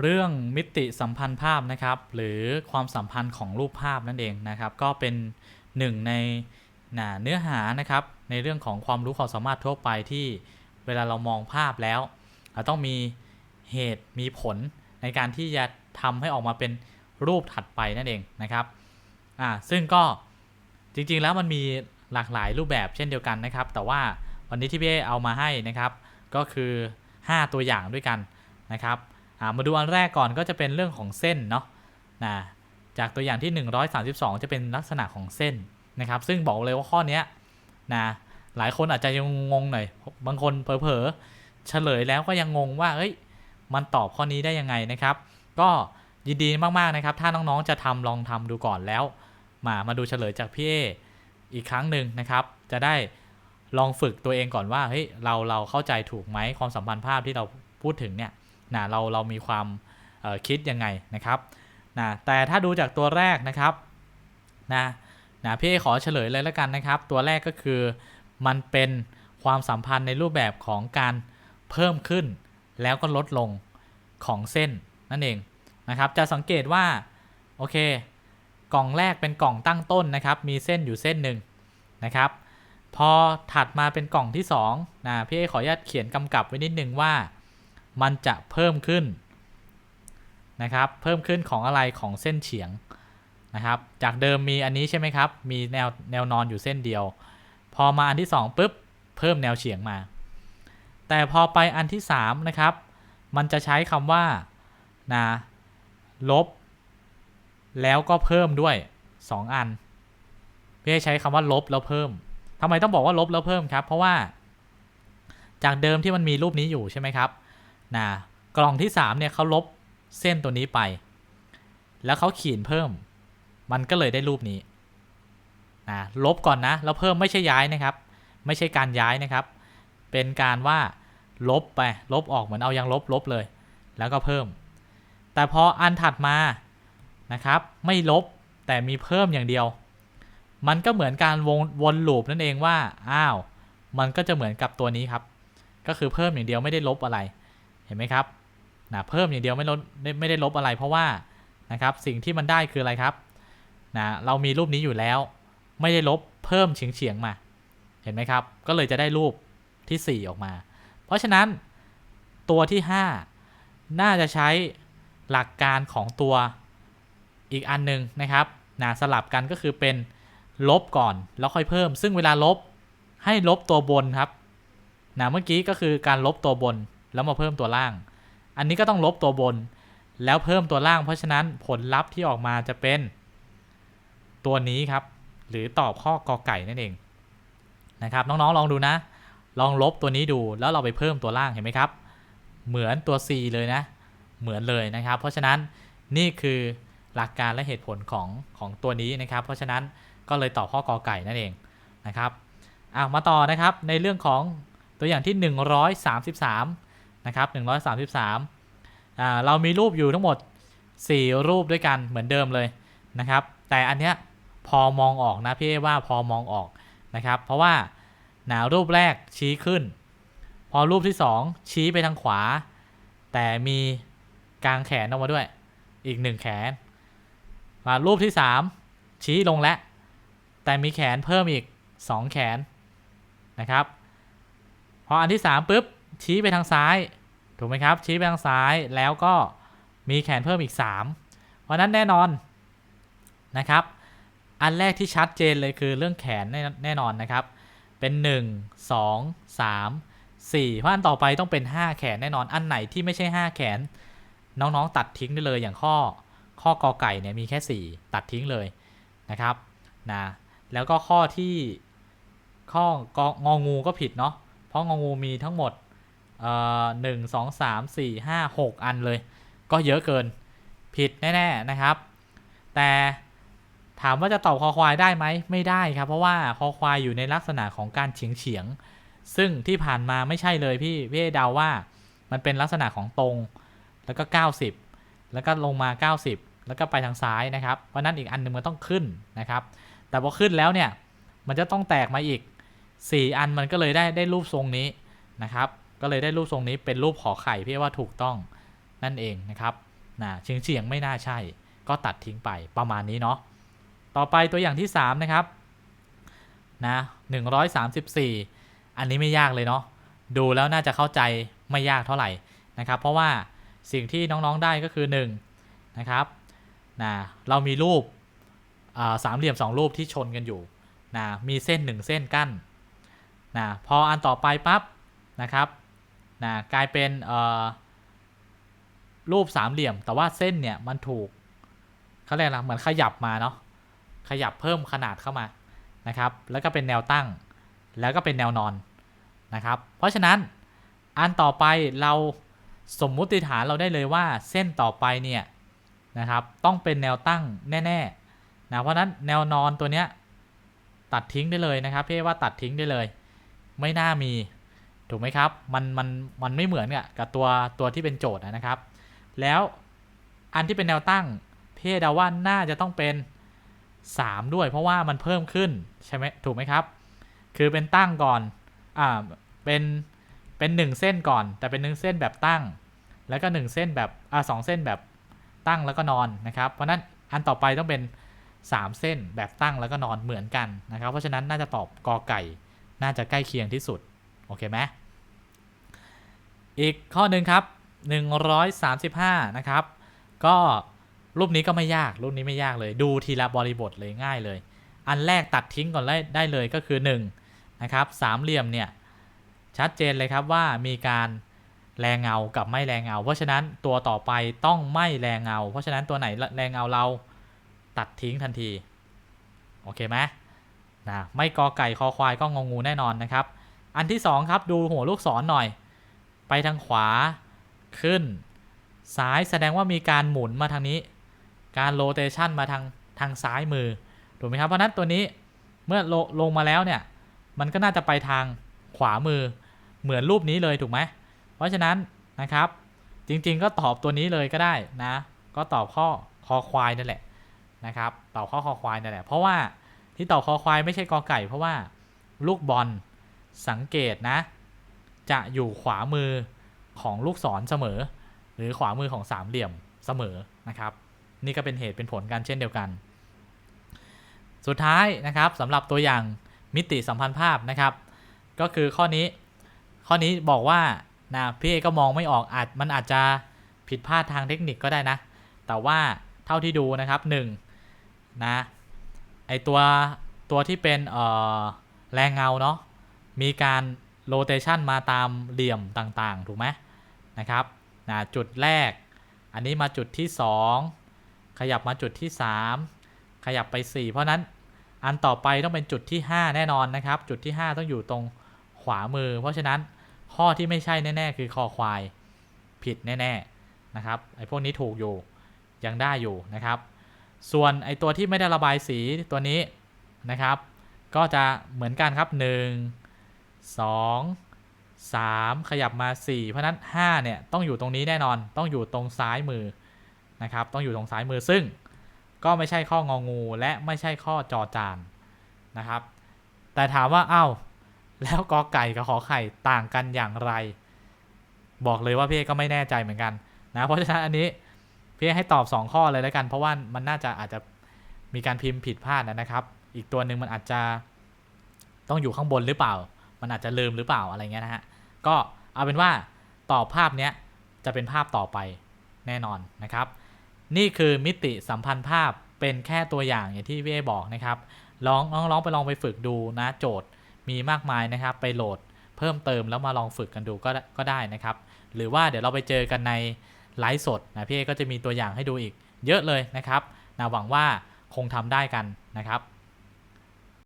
เรื่องมิติสัมพันธ์ภาพนะครับ หรือความสัมพันธ์ของรูปภาพนั่นเองนะครับ ก็เป็นหนึ่งในเนื้อหานะครับ ในเรื่องของความรู้ความสามารถทั่วไปที่เวลาเรามองภาพแล้วเราต้องมีเหตุมีผลในการที่จะทำให้ออกมาเป็นรูปถัดไปนั่นเองนะครับอ่าซึ่งก็จริงๆแล้วมันมีหลากหลายรูปแบบเช่นเดียวกันนะครับ แต่ว่าวันนี้ที่พี่เอามาให้นะครับ ก็คือ 5 ตัวอย่างด้วยกันนะครับ มาดูอันแรกก่อนก็จะเป็นเรื่องของเส้นเนาะนะจากตัวอย่างที่ 132 จะเป็นลักษณะของเส้นนะครับ ซึ่งบอกเลยว่าข้อนี้นะหลายคนอาจจะยังงงหน่อย บางคนเผลอๆเฉลยแล้วก็ยังงงว่าเฮ้ยมันตอบข้อนี้ได้ยังไงนะครับ ก็ยินดีมากๆนะครับ ถ้าน้องๆจะทำลองทำดูก่อนแล้ว มามาดูเฉลยจากพี่เออีกครั้งหนึ่งนะครับ จะได้ลองฝึกตัวเองก่อนว่าเฮ้ยเราเราเข้าใจถูกไหมความสัมพันธ์ภาพที่เราพูดถึงเนี่ย นะเราเรามีความคิดยังไงนะครับนะแต่ถ้าดูจากตัวแรกนะครับนะนะพี่เอขอเฉลยเลยแล้วกันนะครับ ตัวแรกก็คือมันเป็นความสัมพันธ์ในรูปแบบของการเพิ่มขึ้น แล้วก็ลดลงของเส้นนั่นเองนะครับจะสังเกตว่าโอเค กล่องแรกเป็นกล่องตั้งต้นนะครับ มีเส้นอยู่เส้นหนึ่งนะครับ พอถัดมาเป็นกล่องที่2นะพี่เอขออนุญาตเขียนกำกับไว้นิดนึงว่า มันจะเพิ่มขึ้นนะครับ เพิ่มขึ้นของอะไรของเส้นเฉียงนะครับ จากเดิมมีอันนี้ใช่ไหมครับ มีแนวแนวนอนอยู่เส้นเดียว พอมาอันที่2ปุ๊บเพิ่มแนวเฉียงมา แต่พอไปอันที่3นะครับ มันจะใช้คำว่านะลบ แล้วก็เพิ่มด้วย 2 อันพี่ให้ใช้คำว่าลบแล้วเพิ่มทำไมต้องบอกว่าลบแล้วเพิ่มครับ เพราะว่า จากเดิมที่มันมีรูปนี้อยู่ใช่ไหมครับ นะกล่องที่3เนี่ยเขาลบเส้นตัวนี้ไป แล้วเขาขีดเพิ่ม มันก็เลยได้รูปนี้นะลบก่อนนะแล้วเพิ่มไม่ใช่ย้ายนะครับ ไม่ใช่การย้ายนะครับ เป็นการว่าลบไปลบออกเหมือนเอายังลบลบเลย แล้วก็เพิ่ม แต่พออันถัดมานะครับ ไม่ลบแต่มีเพิ่มอย่างเดียว มันก็เหมือนการวนวนลูปนั่นเองว่าอ้าวมันก็จะเหมือนกับตัวนี้ครับ ก็คือเพิ่มอย่างเดียวไม่ได้ลบอะไร เห็นไหมครับนะเพิ่มอย่างเดียวไม่ลดไม่ได้ลบอะไรเพราะว่านะครับสิ่งที่มันได้คืออะไรครับนะเรามีรูปนี้อยู่แล้ว ไม่ได้ลบเพิ่มเฉียงเฉียงๆมา เห็นไหมครับ ก็เลยจะได้รูปที่ 4 ออกมา เพราะฉะนั้นตัวที่ 5 น่าจะใช้หลักการของตัวอีกอันหนึ่งนะครับนะสลับกันก็คือเป็นลบก่อนแล้วค่อยเพิ่ม ซึ่งเวลาลบให้ลบตัวบนครับนะเมื่อกี้ก็คือการลบตัวบน แล้วมาเพิ่มตัวล่าง อันนี้ก็ต้องลบตัวบน แล้วเพิ่มตัวล่าง เพราะฉะนั้นผลลัพธ์ที่ออกมาจะเป็นตัวนี้ครับ หรือตอบข้อกอไก่นั่นเองนะครับน้องๆลองดูนะ ลองลบตัวนี้ดูแล้วเราไปเพิ่มตัวล่างเห็นไหมครับ เหมือนตัว C เลยนะ เหมือนเลยนะครับ เพราะฉะนั้นนี่คือหลักการและเหตุผลของของตัวนี้นะครับ เพราะฉะนั้นก็เลยตอบข้อกอไก่นั่นเองนะครับอะมาต่อนะครับในเรื่องของตัวอย่างที่ 133 นะครับ133อ่าเรามีรูปอยู่ทั้งหมด 4 รูปด้วยกันเหมือนเดิมเลยนะครับ แต่อันเนี้ยพอมองออกนะพี่เอว่าพอมองออกนะครับ เพราะว่าหนารูปแรกชี้ขึ้น พอรูปที่ 2 ชี้ไปทางขวา แต่มีกลางแขนออกมาด้วย อีกหนึ่งแขนมารูปที่ 3 ชี้ลงแล้วแต่มีแขนเพิ่มอีก 2 แขนนะครับ พออันที่ 3ปุ๊บชี้ไปทางซ้าย ถูกไหมครับ ชี้ไปทางซ้ายแล้วก็มีแขนเพิ่มอีก 3 เพราะนั้นแน่นอนนะครับ อันแรกที่ชัดเจนเลยคือเรื่องแขนแน่นอนนะครับ เป็น 1 2 3 4 เพราะอันต่อไปต้องเป็น 5 แขนแน่นอน อันไหนที่ไม่ใช่ 5 แขน น้องๆตัดทิ้งได้เลยอย่างข้อข้อกอไก่เนี่ยมีแค่ 4 ตัดทิ้งเลยนะครับนะแล้วก็ข้อที่ข้อกงองูก็ผิดเนาะเพราะงองูมีทั้งหมด หนึ่งสองสามสี่ห้าหกอันเลย ก็เยอะเกินผิดแน่ๆนะครับ แต่ถามว่าจะตอบคอควายได้ไหมไม่ได้ครับ เพราะว่าคอควายอยู่ในลักษณะของการเฉียงเฉียง ซึ่งที่ผ่านมาไม่ใช่เลยพี่พี่เดาว่ามันเป็นลักษณะของตรง แล้วก็ 90 แล้วก็ลงมา 90 แล้วก็ไปทางซ้ายนะครับเพราะนั้นอีกอันหนึ่งมันต้องขึ้นนะครับ แต่พอขึ้นแล้วเนี่ยมันจะต้องแตกมาอีก 4 อันมันก็เลยได้ได้รูปทรงนี้นะครับ ก็เลยได้รูปทรงนี้เป็นรูปขอไข่พี่ว่าถูกต้องนั่นเองนะครับนะเฉียงเฉียงไม่น่าใช่ ก็ตัดทิ้งไปประมาณนี้เนาะต่อไปตัวอย่างที่ 3 นะครับนะ134 อันนี้ไม่ยากเลยเนาะดูแล้วน่าจะเข้าใจไม่ยากเท่าไหร่นะครับ เพราะว่าสิ่งที่น้องๆได้ก็คือ1นะครับนะเรามีรูปสามเหลี่ยม 2 รูปที่ชนกันอยู่นะมีเส้น 1 เส้นกั้นนะพออันต่อไปปั๊บนะครับ นะกลายเป็นรูปสามเหลี่ยม แต่ว่าเส้นเนี่ยมันถูกเขาเรียกอะไรเหมือนขยับมาเนาะขยับเพิ่มขนาดเข้ามานะครับ แล้วก็เป็นแนวตั้ง แล้วก็เป็นแนวนอนนะครับ เพราะฉะนั้นอันต่อไปเราสมมุติฐานเราได้เลยว่าเส้นต่อไปเนี่ยนะครับ ต้องเป็นแนวตั้งแน่ๆนะเพราะฉะนั้นแนวนอนตัวเนี้ยตัดทิ้งได้เลยนะครับพี่ว่าตัดทิ้งได้เลย ไม่น่ามี ถูกไหมครับ มันมันมันไม่เหมือนกับตัวตัวที่เป็นโจทย์นะครับ แล้วอันที่เป็นแนวตั้งพี่เดาว่าน่าจะต้องเป็น 3 ด้วย เพราะว่ามันเพิ่มขึ้นใช่ไหมถูกไหมครับ คือเป็นตั้งก่อนอ่าเป็นเป็นหนึ่งเส้นก่อน แต่เป็นหนึ่งเส้นแบบตั้ง แล้วก็หนึ่งเส้นแบบอ่าสองเส้นแบบตั้งแล้วก็นอนนะครับ เพราะฉะนั้นอันต่อไปต้องเป็น 3 เส้นแบบตั้งแล้วก็นอนเหมือนกันนะครับ เพราะฉะนั้นน่าจะตอบกอไก่ น่าจะใกล้เคียงที่สุด โอเคไหมอีกข้อหนึ่งครับ 135 นะครับ ก็รูปนี้ก็ไม่ยากรูปนี้ไม่ยากเลย ดูทีละบริบทเลยง่ายเลย อันแรกตัดทิ้งก่อนได้ได้เลยก็คือ 1 นะครับสามเหลี่ยมเนี่ยชัดเจนเลยครับว่ามีการแรงเงากับไม่แรงเงา เพราะฉะนั้นตัวต่อไปต้องไม่แรงเงา เพราะฉะนั้นตัวไหนแรงเงาเราตัดทิ้งทันที โอเคไหมนะไม่กอไก่คอควายก็งงูแน่นอนนะครับ อันที่สองครับดูหัวลูกศรหน่อย ไปทางขวาขึ้น ซ้ายแสดงว่ามีการหมุนมาทางนี้ การโรเตชันมาทางทางซ้ายมือถูกไหมครับเพราะฉะนั้นตัวนี้เมื่อลลงมาแล้วเนี่ย มันก็น่าจะไปทางขวามือเหมือนรูปนี้เลยถูกไหมเพราะฉะนั้นนะครับ จริงๆก็ตอบตัวนี้เลยก็ได้นะ ก็ตอบข้อคอควายนั่นแหละนะครับตอบข้อคอควายนั่นแหละ เพราะว่าที่ตอบคอควายไม่ใช่กอไก่ เพราะว่าลูกบอล สังเกตนะ จะอยู่ขวามือของลูกศรเสมอ หรือขวามือของสามเหลี่ยมเสมอนะครับ นี่ก็เป็นเหตุเป็นผลกันเช่นเดียวกัน สุดท้ายนะครับสำหรับตัวอย่างมิติสัมพันธ์ภาพนะครับ ก็คือข้อนี้ข้อนี้บอกว่านะพี่เอก็มองไม่ออกอาจมันอาจจะผิดพลาดทางเทคนิคก็ได้นะ แต่ว่าเท่าที่ดูนะครับ1นนะไอตัวตัวที่เป็นเอ่อแรงเงาเนาะ มีการโรเตชันมาตามเหลี่ยมต่างๆ ถูกไหมนะครับนะจุดแรก อันนี้มาจุดที่ 2 ขยับมาจุดที่ 3 ขยับไป 4 เพราะนั้นอันต่อไปต้องเป็นจุดที่ 5 แน่นอนนะครับ จุดที่ 5 ต้องอยู่ตรงขวามือ เพราะฉะนั้นข้อที่ไม่ใช่แน่ ๆ คือคอควายผิดแน่ๆนะครับไอ้พวกนี้ถูกอยู่ยังได้อยู่นะครับ ส่วนไอ้ตัวที่ไม่ได้ระบายสีตัวนี้นะครับ ก็จะเหมือนกันครับ 1 2 3 ขยับมา 4 เพราะนั้น 5 เนี่ย ต้องอยู่ตรงนี้แน่นอน ต้องอยู่ตรงซ้ายมือนะครับ ต้องอยู่ตรงซ้ายมือซึ่ง ก็ไม่ใช่ข้ององู และไม่ใช่ข้อจอจานนะครับ แต่ถามว่าอ้าวแล้วกอไก่กับขอไข่ต่างกันอย่างไร บอกเลยว่าพี่ก็ไม่แน่ใจเหมือนกันนะเพราะฉะนั้นอันนี้พี่ให้ตอบ 2 ข้อเลยแล้วกัน เพราะว่ามันน่าจะอาจจะมีการพิมพ์ผิดพลาดนะครับ อีกตัวหนึ่งมันอาจจะต้องอยู่ข้างบนหรือเปล่า มันอาจจะลืมหรือเปล่าอะไรเงี้ยนะฮะ ก็เอาเป็นว่าต่อภาพเนี้ยจะเป็นภาพต่อไปแน่นอนนะครับ นี่คือมิติสัมพันธ์ภาพเป็นแค่ตัวอย่างอย่างที่พี่เอบอกนะครับลองลองไปลองไปฝึกดูนะโจทย์มีมากมายนะครับ ไปโหลดเพิ่มเติมแล้วมาลองฝึกกันดูก็ก็ได้นะครับ หรือว่าเดี๋ยวเราไปเจอกันในไลฟ์สดนะพี่เอก็จะมีตัวอย่างให้ดูอีกเยอะเลยนะครับนะหวังว่าคงทำได้กันนะครับ